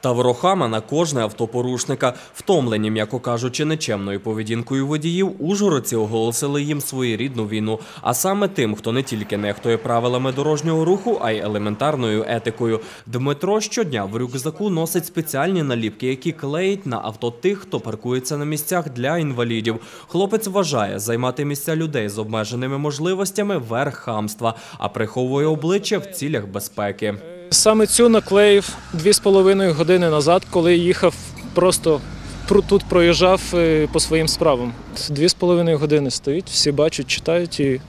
Та ворохами на кожне автопорушника, втомлені, м'яко кажучи, нечемною поведінкою водіїв, ужгородці оголосили їм своєрідну війну. А саме тим, хто не тільки нехтує правилами дорожнього руху, а й елементарною етикою. Дмитро щодня в рюкзаку носить спеціальні наліпки, які клеїть на авто тих, хто паркується на місцях для інвалідів. Хлопець вважає, займати місця людей з обмеженими можливостями верх хамства, а приховує обличчя в цілях безпеки. Саме цю наклеїв дві з половиною години назад, коли їхав просто тут проїжджав е, по своїм справам. Дві з половиною години стоїть, всі бачать, читають і.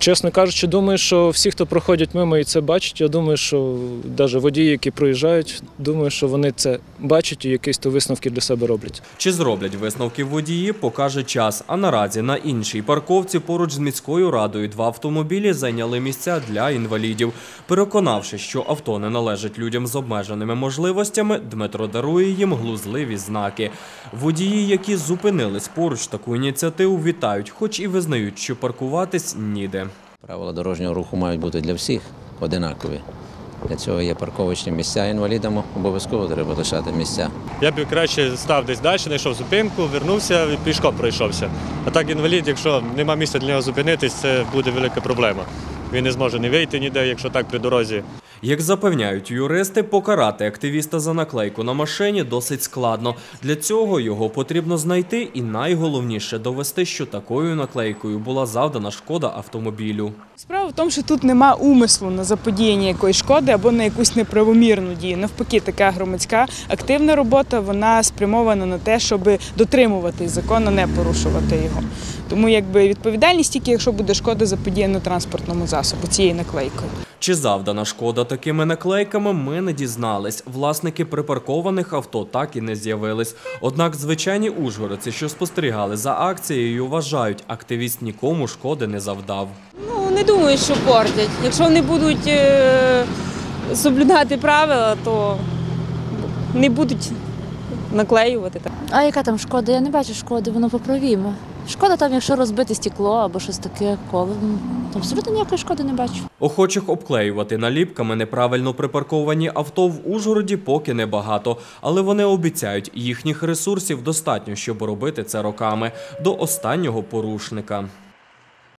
Чесно кажучи, думаю, що всі, хто проходять мимо і це бачать, я думаю, що навіть водії, які проїжджають, думаю, що вони це бачать і якісь то висновки для себе роблять. Чи зроблять висновки водії, покаже час. А наразі на іншій парковці поруч з міською радою два автомобілі зайняли місця для інвалідів. Переконавши, що авто не належить людям з обмеженими можливостями, Дмитро дарує їм глузливі знаки. Водії, які зупинились поруч таку ініціативу, вітають, хоч і визнають, що паркуватись ніде. Правила дорожнього руху мають бути для всіх одинакові. Для цього є парковочні місця інвалідам, обов'язково треба лишати місця. Я б краще став десь далі, знайшов зупинку, вернувся і пішком пройшовся. А так інвалід, якщо нема місця для нього зупинитись, це буде велика проблема. Він не зможе не вийти ніде, якщо так при дорозі. Як запевняють юристи, покарати активіста за наклейку на машині досить складно. Для цього його потрібно знайти і найголовніше довести, що такою наклейкою була завдана шкода автомобілю. Справа в тому, що тут нема умислу на заподіяння якоїсь шкоди або на якусь неправомірну дію. Навпаки, така громадська активна робота вона спрямована на те, щоб дотримуватись закону, не порушувати його. Тому якби відповідальність тільки, якщо буде шкода заподіяна транспортному засобу цією наклейкою. Чи завдана шкода такими наклейками, ми не дізнались. Власники припаркованих авто так і не з'явились. Однак звичайні ужгородці, що спостерігали за акцією, вважають, активіст нікому шкоди не завдав. Ну, не думаю, що портять. Якщо вони будуть е, соблюдати правила, то не будуть наклеювати. А яка там шкода? Я не бачу шкоди, воно поправімо. Шкода там, якщо розбити стекло або щось таке коло. абсолютно ніякої шкоди не бачу. Охочих обклеювати наліпками неправильно припарковані авто в Ужгороді поки небагато, але вони обіцяють, їхніх ресурсів достатньо, щоб робити це роками до останнього порушника.